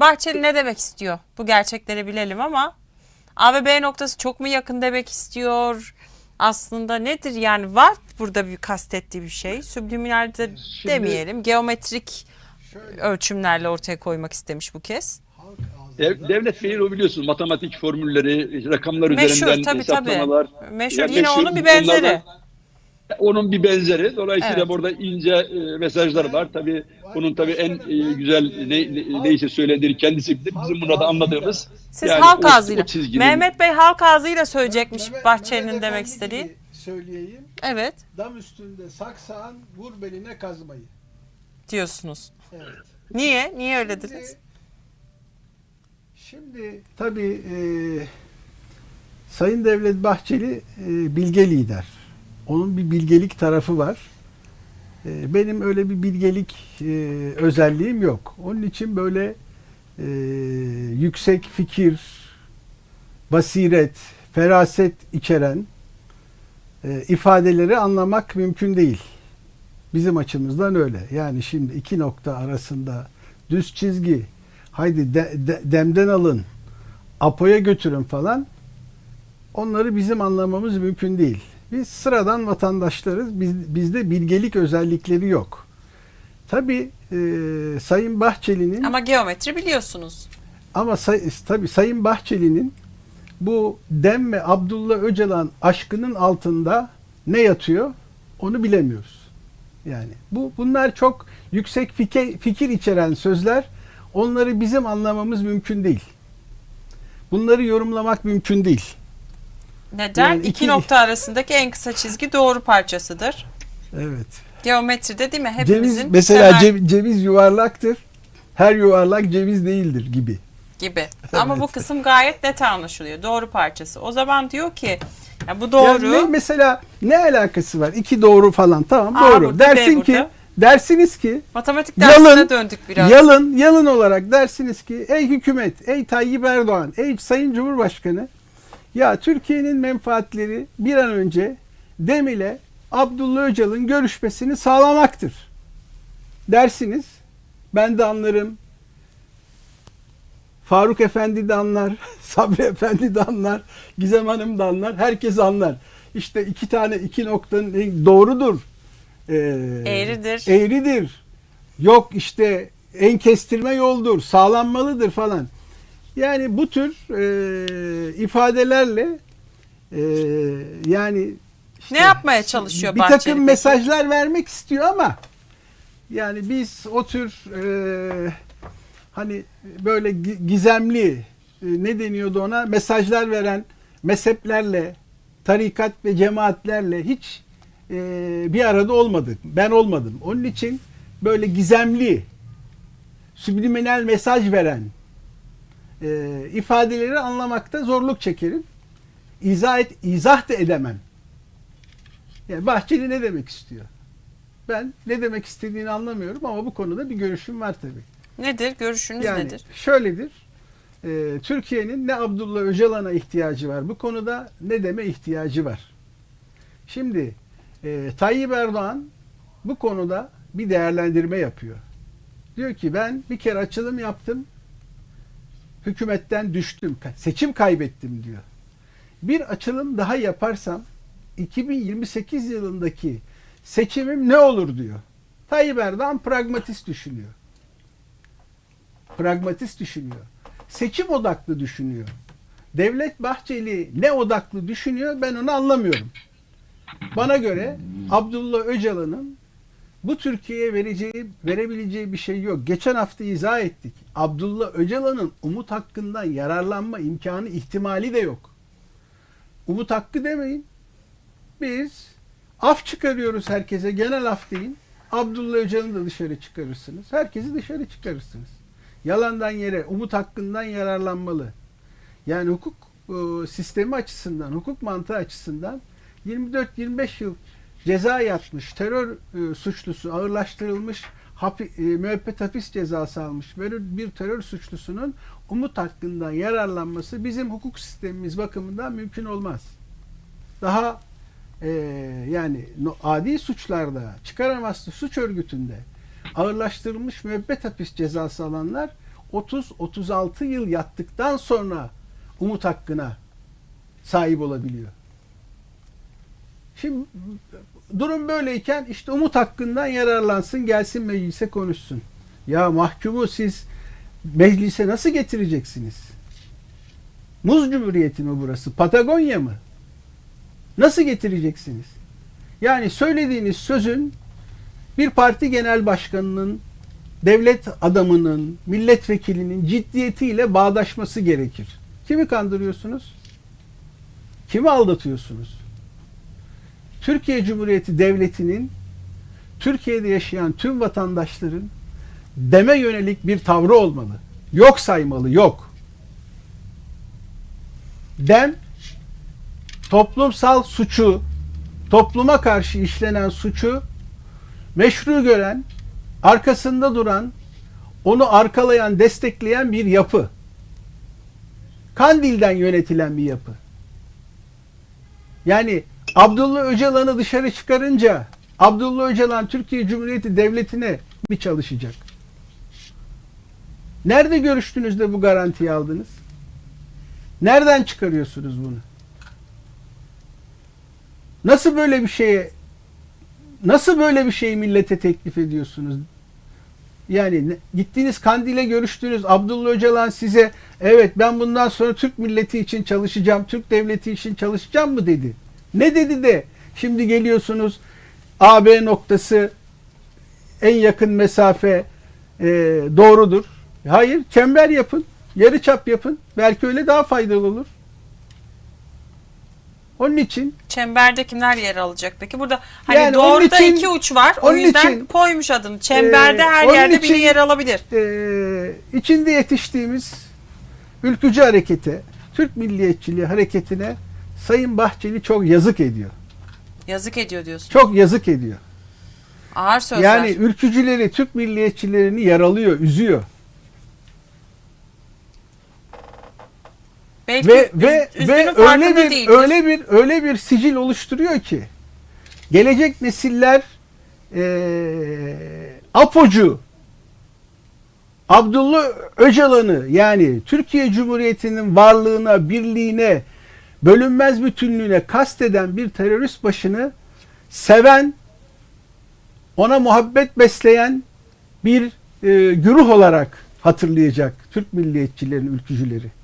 Bahçeli ne demek istiyor? Bu gerçekleri bilelim ama A ve B noktası çok mu yakın demek istiyor? Aslında nedir yani var burada bir kastettiği bir şey. Subliminal de Şimdi- demeyelim. Geometrik Şöyle ölçümlerle ortaya koymak istemiş bu kez. Dev- Devlet değil o biliyorsun matematik formülleri, rakamlar Meşhur üzerinden tabii tabii. hesaplamalar. Meşhur Ya yine meşhur, onun bir benzeri. onlardan- Onun bir benzeri. Dolayısıyla Evet. burada ince e, mesajlar var. Tabii bunun tabii en e, güzel ne, ne- neyse söylediği kendisi bilir. Bizim burada anladığımız Siz yani halk o- ağzıyla. o çizginin- Mehmet Bey halk ağzıyla söyleyecekmiş Mehmet- Bahçeli'nin Mehmet demek istediği. Söyleyeyim. Evet Dam üstünde saksağın vur beline kazmayı. diyorsunuz. Evet. Niye? Niye öyle Şimdi- dediniz? Şimdi tabii e, Sayın Devlet Bahçeli e, bilge lider. Onun bir bilgelik tarafı var. E, benim öyle bir bilgelik e, özelliğim yok. Onun için böyle e, yüksek fikir, basiret, feraset içeren e, ifadeleri anlamak mümkün değil. Bizim açımızdan öyle. Yani şimdi iki nokta arasında düz çizgi, haydi de- de- demden alın, apoya götürün falan. Onları bizim anlamamız mümkün değil. Biz sıradan vatandaşlarız. Biz, bizde bilgelik özellikleri yok. Tabii e, Sayın Bahçeli'nin Ama geometri biliyorsunuz. ama say, tabii Sayın Bahçeli'nin bu Dem ve Abdullah Öcalan aşkının altında ne yatıyor onu bilemiyoruz. Yani bu bunlar çok yüksek fikir, fikir içeren sözler. Onları bizim anlamamız mümkün değil. Bunları yorumlamak mümkün değil. Neden? Yani İki iki- nokta arasındaki en kısa çizgi doğru parçasıdır. Evet. Geometride değil mi? Hepimizin Ceviz mesela temel cev- ceviz yuvarlaktır. Her yuvarlak ceviz değildir gibi. gibi. Ama bu kısım gayet net anlaşılıyor. Doğru parçası. O zaman diyor ki ya bu doğru. Yani ne, mesela ne alakası var? İki doğru falan tamam A doğru. burada, B Dersin ki burada. dersiniz ki Matematik dersine Yalın, döndük biraz. Yalın, yalın olarak dersiniz ki ey hükümet, ey Tayyip Erdoğan, ey Sayın Cumhurbaşkanı ya Türkiye'nin menfaatleri bir an önce Dem ile Abdullah Öcalan'ın görüşmesini sağlamaktır. Dersiniz. Ben de anlarım. Faruk Efendi de anlar. Sabri Efendi de anlar. Gizem Hanım da anlar. Herkes anlar. İşte iki tane iki noktanın doğrudur. Ee, Eğridir. Eğridir. Yok işte en kestirme yoldur. Sağlanmalıdır falan. Yani bu tür e, ifadelerle e, yani işte Ne yapmaya çalışıyor bir Bahçeli takım peki? mesajlar vermek istiyor ama yani biz o tür e, hani böyle gi- gizemli e, ne deniyordu ona mesajlar veren mezheplerle tarikat ve cemaatlerle hiç e, bir arada olmadık. Ben olmadım. Onun için böyle gizemli subliminal mesaj veren e, ifadeleri anlamakta zorluk çekerim. İzah, et, izah da edemem. Yani Bahçeli ne demek istiyor? Ben ne demek istediğini anlamıyorum ama bu konuda bir görüşüm var tabii. Nedir? Görüşünüz Yani nedir? şöyledir. Ee, Türkiye'nin ne Abdullah Öcalan'a ihtiyacı var bu konuda ne deme ihtiyacı var. Şimdi e, Tayyip Erdoğan bu konuda bir değerlendirme yapıyor. Diyor ki ben bir kere açılım yaptım. Hükümetten düştüm. Seçim kaybettim diyor. Bir açılım daha yaparsam 2028 yılındaki seçimim ne olur diyor. Tayyip Erdoğan pragmatist düşünüyor pragmatist düşünüyor. Seçim odaklı düşünüyor. Devlet Bahçeli ne odaklı düşünüyor ben onu anlamıyorum. Bana göre Abdullah Öcalan'ın bu Türkiye'ye vereceği, verebileceği bir şey yok. Geçen hafta izah ettik. Abdullah Öcalan'ın umut hakkından yararlanma imkanı ihtimali de yok. Umut hakkı demeyin. Biz af çıkarıyoruz herkese. Genel af deyin. Abdullah Öcalan'ı da dışarı çıkarırsınız. Herkesi dışarı çıkarırsınız. Yalandan yere umut hakkından yararlanmalı. Yani hukuk e, sistemi açısından, hukuk mantığı açısından 24-25 yıl ceza yatmış, terör e, suçlusu, ağırlaştırılmış hapi, e, müebbet hapis cezası almış böyle bir terör suçlusunun umut hakkından yararlanması bizim hukuk sistemimiz bakımından mümkün olmaz. Daha e, yani adi suçlarda, çıkaramazlı suç örgütünde ağırlaştırılmış müebbet hapis cezası alanlar 30-36 yıl yattıktan sonra umut hakkına sahip olabiliyor. Şimdi durum böyleyken işte umut hakkından yararlansın gelsin meclise konuşsun. Ya mahkumu siz meclise nasıl getireceksiniz? Muz Cumhuriyeti mi burası? Patagonya mı? Nasıl getireceksiniz? Yani söylediğiniz sözün bir parti genel başkanının, devlet adamının, milletvekilinin ciddiyetiyle bağdaşması gerekir. Kimi kandırıyorsunuz? Kimi aldatıyorsunuz? Türkiye Cumhuriyeti Devleti'nin Türkiye'de yaşayan tüm vatandaşların deme yönelik bir tavrı olmalı. Yok saymalı, yok. Dem toplumsal suçu, topluma karşı işlenen suçu meşru gören, arkasında duran, onu arkalayan, destekleyen bir yapı. Kandil'den yönetilen bir yapı. Yani Abdullah Öcalan'ı dışarı çıkarınca Abdullah Öcalan Türkiye Cumhuriyeti Devleti'ne mi çalışacak? Nerede görüştünüz de bu garantiyi aldınız? Nereden çıkarıyorsunuz bunu? Nasıl böyle bir şeye nasıl böyle bir şeyi millete teklif ediyorsunuz? Yani gittiniz Kandil'e görüştünüz. Abdullah Öcalan size evet ben bundan sonra Türk milleti için çalışacağım, Türk devleti için çalışacağım mı dedi. Ne dedi de şimdi geliyorsunuz AB noktası en yakın mesafe e, doğrudur. Hayır, çember yapın, yarı çap yapın. Belki öyle daha faydalı olur. Onun için Çemberde kimler yer alacak peki? Burada hani Yani doğruda için- iki uç var. O yüzden için- koymuş adını. Çemberde Ee, her yerde için- biri yer alabilir. e, içinde yetiştiğimiz ülkücü harekete, Türk milliyetçiliği hareketine Sayın Bahçeli çok yazık ediyor. Yazık ediyor diyorsun. Çok yazık ediyor. Ağır sözler. Yani ülkücüleri, Türk milliyetçilerini yaralıyor, üzüyor. Belki ve üz- ve ve öyle bir değildir. öyle bir öyle bir sicil oluşturuyor ki gelecek nesiller eee apocu Abdullah Öcalan'ı yani Türkiye Cumhuriyeti'nin varlığına, birliğine, bölünmez bütünlüğüne kasteden bir terörist başını seven, ona muhabbet besleyen bir e, güruh olarak hatırlayacak Türk milliyetçilerin ülkücüleri.